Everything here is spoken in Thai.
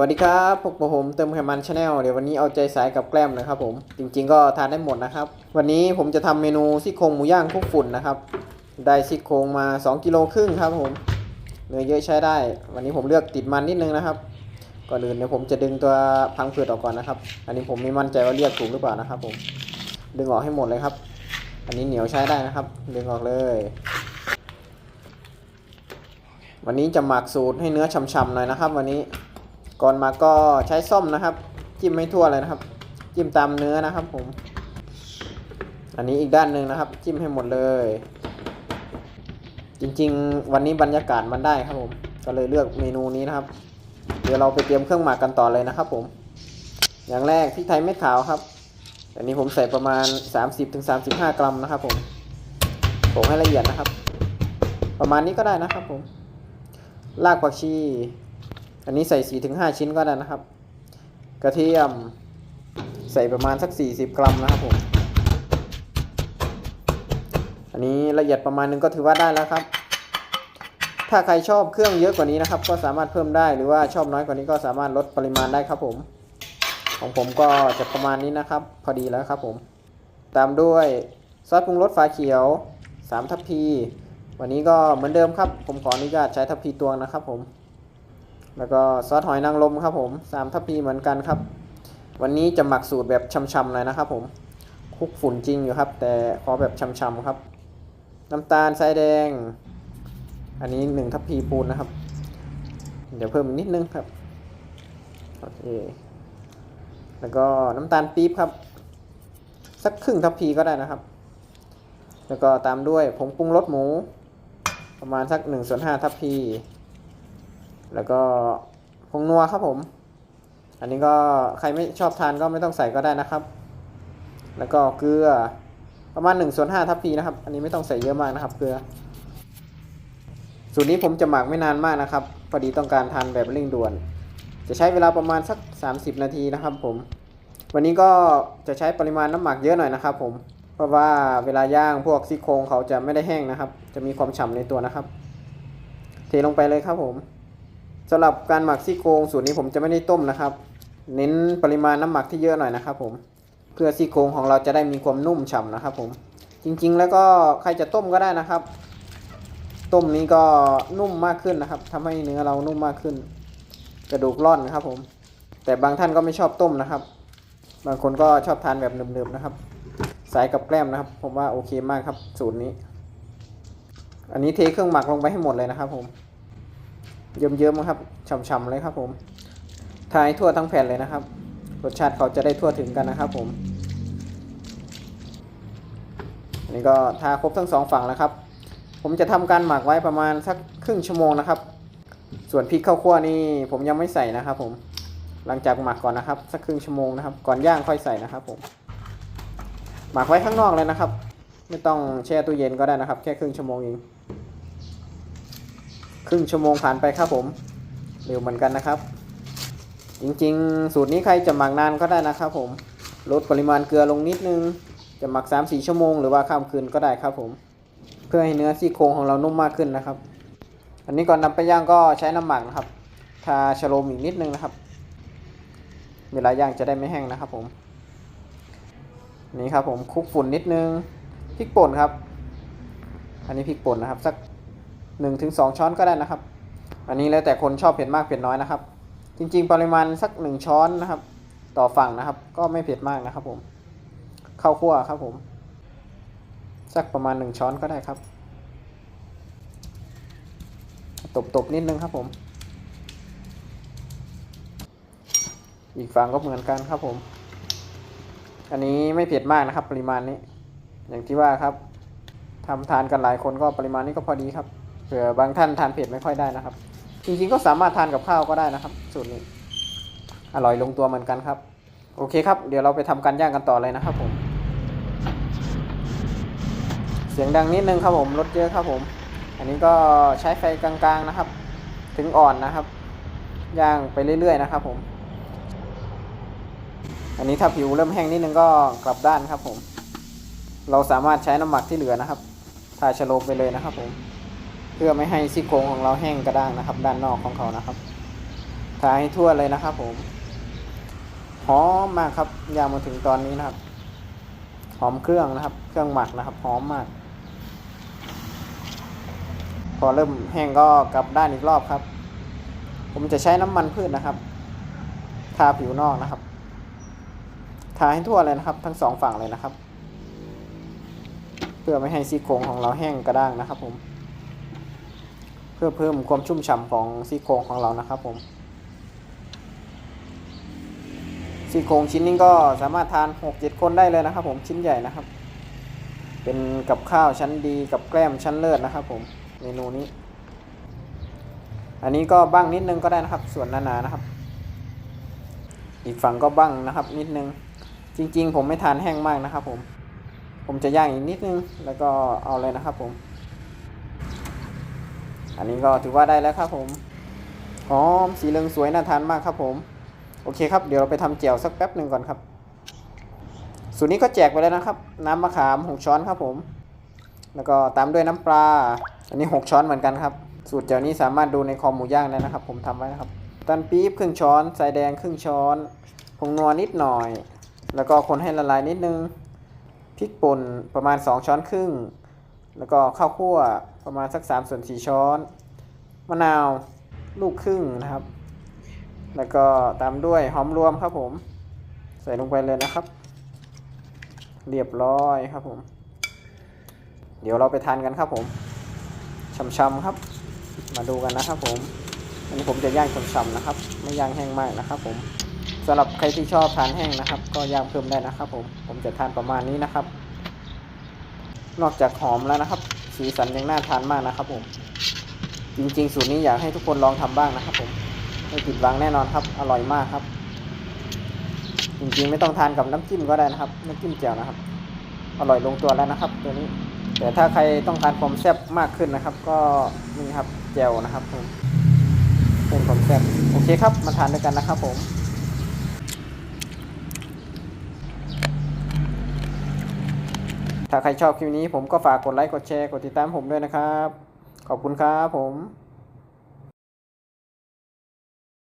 วัสดีครับพวกผมเติมไขมันชาแนลเดี๋ยววันนี้เอาใจสายกับแกล้มนะครับผม จริง ๆ ก็ทานได้หมดนะครับ วันนี้ผมจะทำเมนูซี่โครงหมูย่างคลุกฝุ่นนะครับ ได้ซี่โครงมา 2กิโลครึ่งครับผมเนื้อเยอะใช้ได้ วันนี้ผมเลือกติดมันนิดนึงนะครับ ก่อนอื่นเดี๋ยวผมจะดึงตัวพังผืดออกก่อนนะครับ อันนี้ผมไม่มั่นใจว่าเรียกถูกหรือเปล่านะครับ ผม ดึงออกให้หมดเลยครับ อันนี้เหนียวใช้ได้นะครับ ดึงออกเลยวันนี้จะหมักสูตรให้เนื้อฉ่ำๆหน่อยนะครับ วันนี้ ก่อนมาก็ใช้ส้อมนะครับ จิ้มไม่ทั่วเลยนะครับ จิ้มตามเนื้อนะครับผม อันนี้อีกด้านหนึ่งนะครับ จิ้มให้หมดเลย จริงๆ วันนี้บรรยากาศมันได้ครับผม ก็เลยเลือกเมนูนี้นะครับ เดี๋ยวเราไปเตรียมเครื่องหมักกันต่อเลยนะครับ ผม อย่างแรกพริกไทยเม็ดขาวครับ อันนี้ผมใส่ประมาณ 30-35 กรัมนะครับ ผมโขลกให้ละเอียดนะครับ ประมาณนี้ก็ได้นะครับผมรากผักชี อันนี้ใส่4ถึง5ชิ้นก็ได้นะครับ กระเทียมใส่ประมาณสัก40กรัมนะครับผม อันนี้ละเอียดประมาณนึงก็ถือว่าได้แล้วครับ ถ้าใครชอบเครื่องเยอะกว่านี้นะครับ ก็สามารถเพิ่มได้หรือว่าชอบน้อยกว่านี้ก็สามารถลดปริมาณได้ครับผม ของผมก็จะประมาณนี้นะครับ พอดีแล้วครับผม ตามด้วยซอสปรุงรสฝาเขียว3ทัพพี วันนี้ก็เหมือนเดิมครับ ผมขออนุญาตใช้ทัพพีตวงนะครับผม แล้วก็ซอสหอยนางรมครับผมสามทัพพีเหมือนกันครับ วันนี้จะหมักสูตรแบบช่ำๆเลยนะครับผมคุกฝุ่นจริงอยู่ครับ แต่ขอแบบช่ำๆครับ น้ำตาลทรายแดง อันนี้หนึ่งทัพพีปูนนะครับ เดี๋ยวเพิ่มอีกนิดนึงครับโอเคแล้วก็น้ำตาลปี๊บครับ สักครึ่งทัพพีก็ได้นะครับ แล้วก็ตามด้วยผงปรุงรสหมู ประมาณสัก1ส่วน5ทัพพี แล้วก็ผงนัวครับผม อันนี้ก็ใครไม่ชอบทานก็ไม่ต้องใส่ก็ได้นะครับ แล้วก็เกลือประมาณ1ส่วน5ทัพพีนะครับ อันนี้ไม่ต้องใส่เยอะมากนะครับ เกลือ สูตรนี้ผมจะหมักไม่นานมากนะครับ พอดีต้องการทานแบบเร่งด่วน จะใช้เวลาประมาณสัก 30 นาทีนะครับ ผม วันนี้ก็จะใช้ปริมาณน้ำหมักเยอะหน่อยนะครับ ผม เพราะว่าเวลาย่างพวกซี่โครงเขาจะไม่ได้แห้งนะครับ จะมีความฉ่ำในตัวนะครับ เทลงไปเลยครับผม สำหรับการหมักซี่โครงสูตรนี้ผมจะไม่ได้ต้มนะครับ เน้นปริมาณน้ำหมักที่เยอะหน่อยนะครับ ผมเพื่อซี่โครงของเราจะได้มีความนุ่มฉ่ำนะครับ ผม จริงๆ แล้วก็ใครจะต้มก็ได้นะครับ ต้มนี้ก็นุ่มมากขึ้นนะครับทำให้เนื้อเรานุ่มมากขึ้น กระดูกร่อนนะครับ ผม แต่บางท่านก็ไม่ชอบต้มนะครับ บางคนก็ชอบทานแบบเนิบๆนะครับ สายกับแกล้มนะครับ ผมว่าโอเคมากครับสูตรนี้ อันนี้เทเครื่องหมักลงไปให้หมดเลยนะครับ ผม เยิ้มๆนะครับฉ่ำๆเลยครับผมทายทั่วทั้งแผ่นเลยนะครับ รสชาติเขาจะได้ทั่วถึงกันนะครับผมอันนี้ก็ทาครบทั้งสองฝั่งแล้วครับ ผมจะทำการหมักไว้ประมาณสักครึ่งชั่วโมงนะครับ ส่วนพริกข้าวคั่วนี่ผมยังไม่ใส่นะครับผมหลังจากหมักก่อนนะครับสักครึ่งชั่วโมงนะครับ ก่อนย่างค่อยใส่นะครับผมหมักไว้ข้างนอกเลยนะครับ ไม่ต้องแช่ตู้เย็นก็ได้นะครับ แค่ครึ่งชั่วโมงเอง ครึ่งชั่วโมงผ่านไปครับผม เร็วเหมือนกันนะครับ จริงๆ สูตรนี้ใครจะหมักนานก็ได้นะครับผม ลดปริมาณเกลือลงนิดนึง จะหมัก 3-4 ชั่วโมงหรือว่าข้ามคืนก็ได้ครับผม เพื่อให้เนื้อซี่โครงของเรานุ่มมากขึ้นนะครับ อันนี้ก่อนนำไปย่างก็ใช้น้ำหมักนะครับ ทาชโลมอีกนิดนึงนะครับ เวลาย่างจะได้ไม่แห้งนะครับผม นี่ครับผมคลุกฝุ่นนิดนึง พริกป่นครับ อันนี้พริกป่นนะครับสัก หนึ่งถึงสองช้อนก็ได้นะครับ อันนี้แล้วแต่คนชอบเผ็ดมากเผ็ดน้อยนะครับ จริงๆ ปริมาณสักหนึ่งช้อนนะครับ ต่อฝั่งนะครับ ก็ไม่เผ็ดมากนะครับผมข้าวคั่วครับผม สักประมาณหนึ่งช้อนก็ได้ครับ ตบๆนิดนึงครับผม อีกฝั่งก็เหมือนกันครับผม อันนี้ไม่เผ็ดมากนะครับ ปริมาณนี้ อย่างที่ว่าครับทำทานกันหลายคนก็ปริมาณนี้ก็พอดีครับ เผื่อบางท่านทานเผ็ดไม่ค่อยได้นะครับ จริงๆก็สามารถทานกับข้าวก็ได้นะครับ สูตรนี้ อร่อยลงตัวเหมือนกันครับ โอเคครับ เดี๋ยวเราไปทำการย่างกันต่อเลยนะครับผม เสียงดังนิดนึงครับผมรถเยอะครับผม อันนี้ก็ใช้ไฟกลางๆนะครับ ถึงอ่อนนะครับ ย่างไปเรื่อยๆนะครับ ผม อันนี้ถ้าผิวเริ่มแห้งนิดนึงก็กลับด้านครับผม เราสามารถใช้น้ำหมักที่เหลือนะครับทาชโลมไปเลยนะครับผม เพื่อไม่ให้ซี่โครงของเราแห้งกระด้างนะครับ ด้านนอกของเขานะครับทาให้ทั่วเลยนะครับ ผมหอมมากครับยางมาถึงตอนนี้นะครับ หอมเครื่องนะครับ เครื่องหมักนะครับหอมมาก พอเริ่มแห้งก็กลับด้านอีกรอบครับ ผมจะใช้น้ำมันพืชนะครับ ทาผิวนอกนะครับ ทาให้ทั่วเลยนะครับ ทั้งสองฝั่งเลยนะครับ เพื่อไม่ให้ซี่โครงของเราแห้งกระด้างนะครับ ผม เพื่อเพิ่มความชุ่มฉ่ำของซี่โครงของเรานะครับผมซี่โครงชิ้นนี้ก็สามารถทานหกเจ็ดคนได้เลยนะครับ ผมชิ้นใหญ่นะครับ เป็นกับข้าวชั้นดีกับแกล้มชั้นเลิศนะครับ ผมเมนูนี้ อันนี้ก็บ้างนิดนึงก็ได้นะครับ ส่วนหนาๆนะครับ อีกฝั่งก็บ้างนะครับ นิดนึง จริง ๆ ผมไม่ทานแห้งมากนะครับ ผม ผมจะย่างอีกนิดนึงแล้วก็เอาเลยนะครับ ผม อันนี้ก็ถือว่าได้แล้วครับผมหอมสีเหลืองสวยน่าทานมากครับผม โอเคครับเดี๋ยวเราไปทำแจ่วสักแป๊บหนึ่งก่อนครับ สูตรนี้ก็แจกไปแล้วนะครับ น้ำมะขามหกช้อนครับผม แล้วก็ตามด้วยน้ำปลา อันนี้หกช้อนเหมือนกันครับ สูตรแจ่วนี้สามารถดูในคอมหมูย่างได้นะครับ ผมทำไว้นะครับตาลปี๊บครึ่งช้อนใสายแดงครึ่งช้อนผงนัวนิดหน่อย แล้วก็คนให้ละลายนิดนึงพริกป่นประมาณ 2 ช้อนครึ่ง แล้วก็ข้าวคั่ว ประมาณสัก3ส่วน4ช้อน มะนาวลูกครึ่งนะครับ แล้วก็ตามด้วยหอมรวมครับผม ใส่ลงไปเลยนะครับ เรียบร้อยครับผม เดี๋ยวเราไปทานกันครับผมช่ำๆครับ มาดูกันนะครับผม อันนี้ผมจะย่างช่ำๆนะครับ ไม่ย่างแห้งมากนะครับ ผมสำหรับใครที่ชอบทานแห้งนะครับ ก็ย่างเพิ่มได้นะครับ ผม ผมจะทานประมาณนี้นะครับ นอกจากหอมแล้วนะครับ สีสันยังน่าทานมากนะครับผมจริงๆ สูตรนี้อยากให้ทุกคนลองทำบ้างนะครับผมไม่ผิดหวังแน่นอนครับ อร่อยมากครับ จริงๆ ไม่ต้องทานกับน้ำจิ้มก็ได้นะครับ น้ำจิ้มแจ่วนะครับ อร่อยลงตัวแล้วนะครับ ตัวนี้ แต่ถ้าใครต้องการความแซ่บมากขึ้นนะครับ ก็นี่ครับแจ่วนะครับผมเพิ่มความแซ่บโอเคครับ มาทานด้วยกันนะครับผม ถ้าใครชอบคลิปนี้ผมก็ฝากกดไลค์กดแชร์กดติดตามผมด้วยนะครับ ขอบคุณครับผม